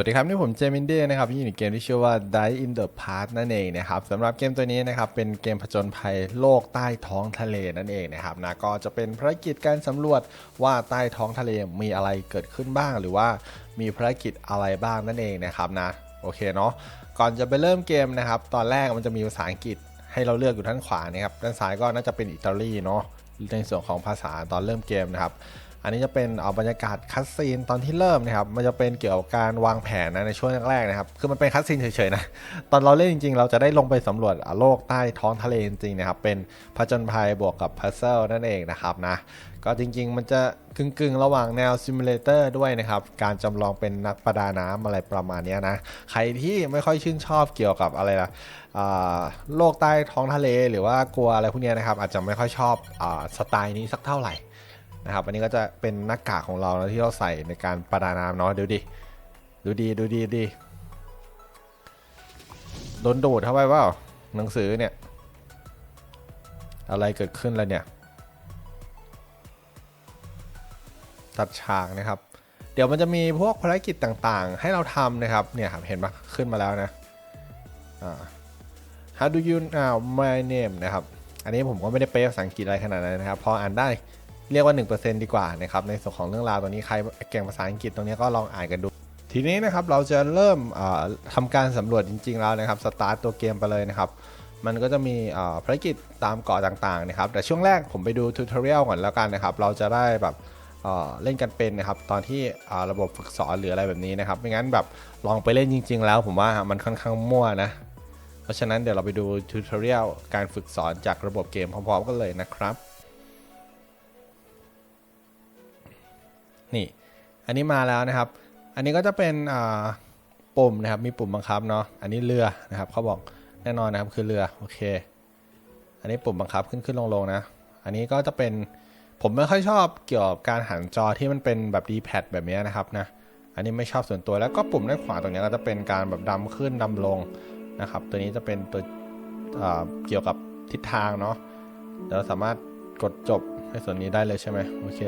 วัสดีครับ นี่ผมเจมินเดนะครับที่อยู่ในเกมที่ชื่อว่า Die in the Past นั่นเองนะครับสำหรับเกมตัวนี้นะครับ เป็นเกมผจญภัยโลกใต้ท้องทะเลนั่นเองนะครับนะก็จะเป็นภารกิจการสำรวจว่าใต้ท้องทะเลมีอะไรเกิดขึ้นบ้าง หรือว่ามีภารกิจอะไรบ้างนั่นเองนะครับนะโอเคเนาะก่อนจะไปเริ่มเกมนะครับ ตอนแรกมันจะมีภาษาอังกฤษให้เราเลือกอยู่ด้านขวานะครับด้านซ้ายก็น่าจะเป็นอิตาลีเนาะในส่วนของภาษาตอนเริ่มเกมนะครับ อันนี้จะเป็นเอบรรยากาศคัสซีนตอนที่เริ่มนะครับ มันจะเป็นเกี่ยวกับการวางแผนนะในช่วงแรกๆนะครับ คือมันเป็นคัสซีนเฉยๆนะ ตอนเราเล่นจริงๆ เราจะได้ลงไปสำรวจโลกใต้ท้องทะเลจริงๆนะครับ เป็นผจญภัยบวกกับพัซเซิลนั่นเองนะครับนะ ก็จริงๆ มันจะกึ่งๆ ระหว่างแนวซิมูเลเตอร์ด้วยนะครับ การจำลองเป็นนักประดาน้ำอะไรประมาณนี้นะ ใครที่ไม่ค่อยชื่นชอบเกี่ยวกับอะไรล่ะโลกใต้ท้องทะเลหรือว่ากลัวอะไรพวกนี้นะครับ อาจจะไม่ค่อยชอบอสไตล์นี้สักเท่าไหร่ นะครับอันนี้ก็จะเป็นหน้ากากของเรานะที่เราใส่ในการประดาน้ำเนาะดูดิดูดีดูดีดีโดนดูดเข้าไปเปล่าหนังสือเนี่ย อะไรเกิดขึ้นแล้วเนี่ย ตัดฉากนะครับ เดี๋ยวมันจะมีพวกภารกิจต่างๆ ให้เราทำนะครับเนี่ยครับเห็นปะขึ้นมาแล้วนะอ่า How do you know my name นะครับ อันนี้ผมก็ไม่ได้เป๊ะภาษาอังกฤษอะไรขนาดนั้นนะครับ พออ่านได้ เรียกว่า 1%ดีกว่านะครับในส่วนของเรื่องราวตัวนี้ใครเก่งภาษาอังกฤษตรงนี้ก็ลองอ่านกันดู ทีนี้นะครับเราจะเริ่มอ่าทำการสำรวจจริง ๆ แล้วนะครับสตาร์ตตัวเกมไปเลยนะครับมันก็จะมีภารกิจตามเกาะต่างๆนะครับแต่ช่วงแรกผมไปดูทูตอเรียลก่อนแล้วกันนะครับเราจะได้แบบเล่นกันเป็นนะครับตอนที่ระบบฝึกสอนหรืออะไรแบบนี้นะครับไม่งั้นแบบลองไปเล่นจริง ๆ แล้วผมว่ามันค่อนข้างมั่วนะเพราะฉะนั้นเดี๋ยวเราไปดูทูตอเรียลการฝึกสอนจากระบบเกมพร้อมๆกันเลยนะครับ นี่ อันนี้มาแล้วนะครับ อันนี้ก็จะเป็นปุ่มนะครับ มีปุ่มบังคับเนาะ อันนี้เรือนะครับเขาบอกแน่นอนนะครับคือเรือ โอเค อันนี้ปุ่มบังคับขึ้นขึ้นลงลงนะ อันนี้ก็จะเป็น ผมไม่ค่อยชอบเกี่ยวกับการหันจอที่มันเป็นแบบ D-pad แบบนี้นะครับนะ อันนี้ไม่ชอบส่วนตัว แล้วก็ปุ่มด้านขวาตรงนี้ก็จะเป็นการแบบดำขึ้นดำลงนะครับ ตัวนี้จะเป็นตัวเกี่ยวกับทิศทางเนาะเดี๋ยวเราสามารถกดจบในส่วนนี้ได้เลยใช่ไหมโอเค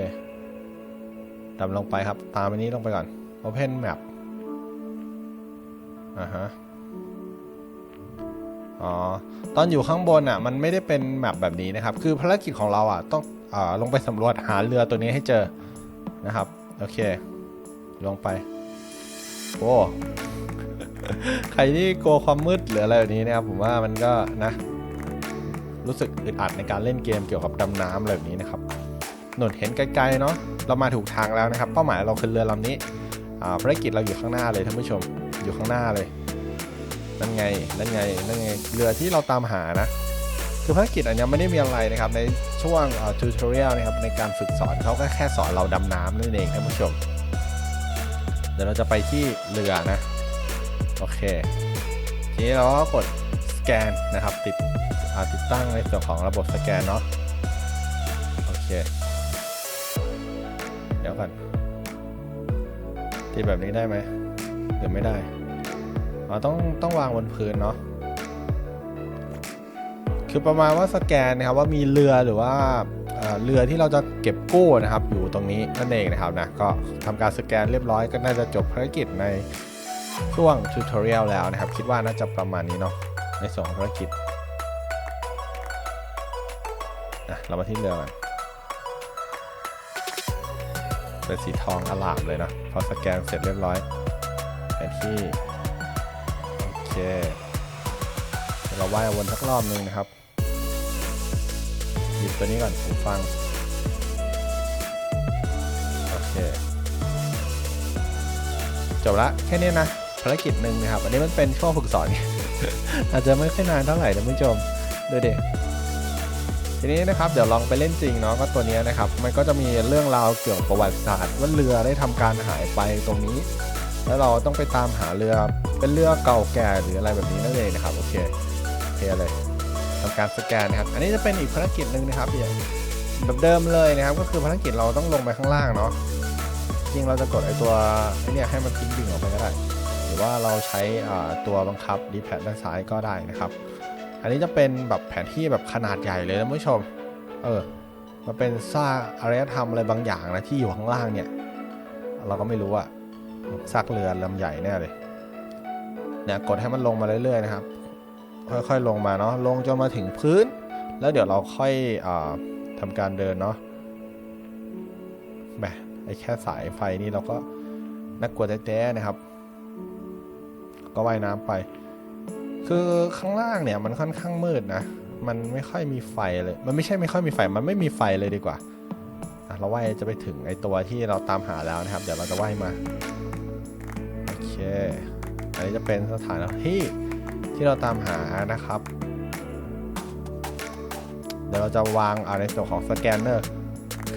ดำลงไปครับ ตามอันนี้ลงไปก่อน Open Map อ่าฮะอ๋อ ตอนอยู่ข้างบนอะ มันไม่ได้เป็นแมปแบบนี้นะครับ คือภารกิจของเราอะ ต้องอ่าลงไปสำรวจหาเรือตัวนี้ให้เจอนะครับ โอเค ลงไป โอ้ใครที่กลัวความมืดหรืออะไรแบบนี้นะครับ ผมว่ามันก็นะ รู้สึกอึดอัดในการเล่นเกมเกี่ยวกับดำน้ำอะไรแบบนี้นะครับ หนวดเห็นไกลๆเนาะเรามาถูกทางแล้วนะครับ เป้าหมายเราคือเรือลำนี้อ่าภารกิจเราอยู่ข้างหน้าเลยท่านผู้ชมอยู่ข้างหน้าเลยนั่นไงนั่นไงนั่นไงเรือที่เราตามหานะคือภารกิจอันนี้ไม่ได้มีอะไรนะครับในช่วงทูตอเรียลนะครับในการฝึกสอนเขาก็แค่สอนเราดำน้ำนั่นเองท่านผู้ชม เดี๋ยวเราจะไปที่เรือนะโอเคทีนี้เราก็กดสแกนนะครับติดอ่าติดตั้งในส่วนของระบบสแกนเนาะโอเค ก่อนที่แบบนี้ได้ไหมหรือไม่ได้อ๋อต้องต้องวางบนพื้นเนาะคือประมาณว่าสแกนนะครับว่ามีเรือหรือว่าเรือที่เราจะเก็บกู้นะครับ อยู่ตรงนี้นั่นเองนะครับนะก็ทำการสแกนเรียบร้อยก็น่าจะจบภารกิจในช่วงทูตอเรียลแล้วนะครับ คิดว่าน่าจะประมาณนี้เนาะในส่วนของภารกิจอะเรามาที่เรือกัน เป็นสีทองอลามเลยนะพอสแกนเสร็จเรียบร้อยแผนที่โอเคเราว่ายวนสักรอบนึงนะครับหยิบตัวนี้ก่อนหูฟังโอเคจบละแค่นี้นะภารกิจหนึ่งนะครับ อันนี้มันเป็นช่วงฝึกสอนอาจจะไม่ค่อยนานเท่าไหร่นะคุณผู้ชมดูดิ ทีนี้นะครับเดี๋ยวลองไปเล่นจริงเนาะก็ตัวนี้นะครับมันก็จะมีเรื่องราวเกี่ยวกับประวัติศาสตร์ว่าเรือได้ทำการหายไปตรงนี้ แล้วเราต้องไปตามหาเรือเป็นเรือเก่าแก่หรืออะไรแบบนี้นั่นเองนะครับโอเคโอเคเลยทำการสแกนนะครับอันนี้จะเป็นอีกภารกิจหนึ่งนะครับอย่างแบบเดิมเลยนะครับ ก็คือภารกิจเราต้องลงไปข้างล่างเนาะจริงเราจะกดไอตัวไอเนี่ยให้มันทิ้งดิ่งออกไปก็ได้ หรือว่าเราใช้ตัวบังคับดีแพดด้านซ้ายก็ได้นะครับ อันนี้จะเป็นแบบแผนที่แบบขนาดใหญ่เลยนะผู้ชม เออมันเป็นสร้างอารยธรรมอะไรบางอย่างนะที่อยู่ข้างล่างเนี่ย เราก็ไม่รู้อะซากเรือลำใหญ่แน่เลย เนี่ยกดให้มันลงมาเรื่อยๆนะครับ ค่อยๆลงมาเนาะ ลงจนมาถึงพื้น แล้วเดี๋ยวเราค่อยอทำการเดินเนาะ แหม ไอ้แค่สายไฟนี่เราก็น่ากลัวแต้ๆนะครับ ก็ว่ายน้ำไป คือข้างล่างเนี่ยมันค่อนข้างมืดนะ มันไม่ค่อยมีไฟเลย มันไม่ใช่ไม่ค่อยมีไฟ มันไม่มีไฟเลยดีกว่า เราว่ายจะไปถึงไอตัวที่เราตามหาแล้วนะครับ เดี๋ยวเราจะว่ายมา โอเค อันนี้จะเป็นสถานที่ที่เราตามหานะครับ เดี๋ยวเราจะวางเอาในส่วนของสแกนเนอร์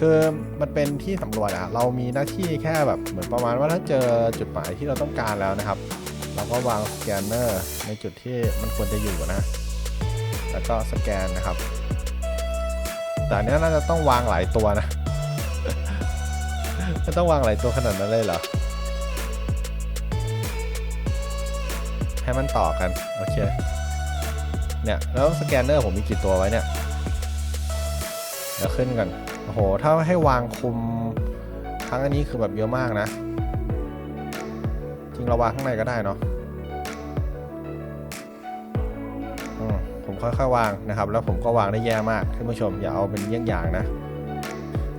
คือมันเป็นที่สำรวจอะเรามีหน้าที่แค่แบบเหมือนประมาณว่าถ้าเจอจุดหมายที่เราต้องการแล้วนะครับ เราก็วางสแกนเนอร์ในจุดที่มันควรจะอยู่นะ แล้วก็สแกนนะครับ แต่เนี้ยน่าจะต้องวางหลายตัวนะไม่ต้องวางหลายตัวขนาดนั้นเลยเหรอ ให้มันต่อกัน โอเค เนี่ย แล้วสแกนเนอร์ผมมีกี่ตัวไว้เนี่ย เดี๋ยวขึ้นกัน โอ้โห ถ้าให้วางคุมทั้งอันนี้คือแบบเยอะมากนะ ริงเราวางข้างในก็ได้เนาะผมค่อยๆวางนะครับ แล้วผมก็วางได้แย่มากท่านผู้ชมอย่าเอาเป็นเยี่ยงอย่างนะ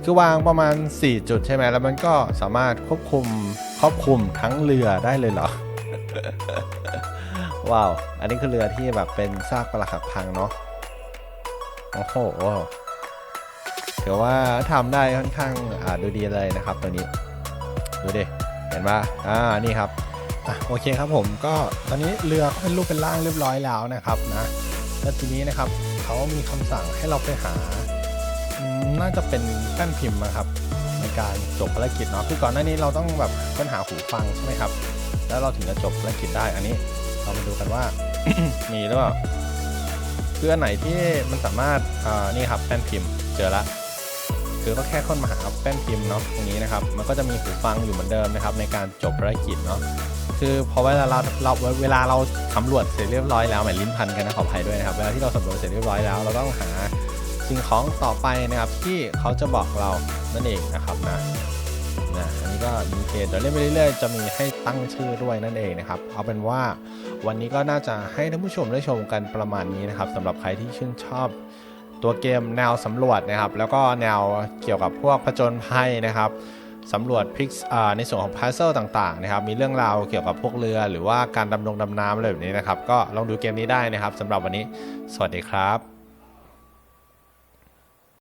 คือวางประมาณ 4 จุดใช่ไหมแล้วมันก็สามารถควบคุมครอบคลุมทั้งเรือได้เลยเหรอว้าว อันนี้คือเรือที่แบบเป็นซากปรักหักพังเนาะโอ้โหถือว่าทำได้ค่อนข้างดูดีเลยนะครับ ตัวนี้ ดูดิ เห็นปะอ่า นี่ครับ อะโอเคครับผมก็ตอนนี้เรือก็เป็นรูปเป็นร่างเรียบร้อยแล้วนะครับนะแล้วทีนี้นะครับเขามีคำสั่งให้เราไปหา น่าจะเป็นแป้นพิมพ์นะครับในการจบภารกิจเนาะคือก่อนหน้านี้เราต้องแบบค้นหาหูฟังใช่ไหมครับ แล้วเราถึงจะจบภารกิจได้อันนี้เรามาดูกันว่ามีหรือเปล่าคืออันไหนที่มันสามารถอ่านี่ครับแป้นพิมพ์เจอละคือก็แค่ค้นมาหาแป้นพิมพ์เนาะตรงนี้นะครับ มันก็จะมีหูฟังอยู่เหมือนเดิมนะครับ ในการจบภารกิจเนาะ คือพอเวลาเราเราเวลาเราสำรวจเสร็จเรียบร้อยแล้วหมายลิ้นพันกันนะขออภัยด้วยนะครับเวลาที่เราสำรวจเสร็จเรียบร้อยแล้วเราต้องหาสิ่งของต่อไปนะครับ ที่เขาจะบอกเรานั่นเองนะครับนะนะอันนี้ก็มีเพจเดี๋ยวเล่นไปเรื่อยๆจะมีให้ตั้งชื่อด้วยนั่นเองนะครับเอาเป็นว่าวันนี้ก็น่าจะให้ท่านผู้ชมได้ชมกันประมาณนี้นะครับสำหรับใครที่ชื่นชอบตัวเกมแนวสำรวจนะครับ แล้วก็แนวเกี่ยวกับพวกผจญภัยนะครับ สำรวจพิกในส่วนของพาร์เซลต่างๆนะครับมีเรื่องราวเกี่ยวกับพวกเรือหรือว่าการดำรงดำน้ำอะไรแบบนี้นะครับ ก็ลองดูเกมนี้ได้นะครับสำหรับวันนี้ สวัสดีครับ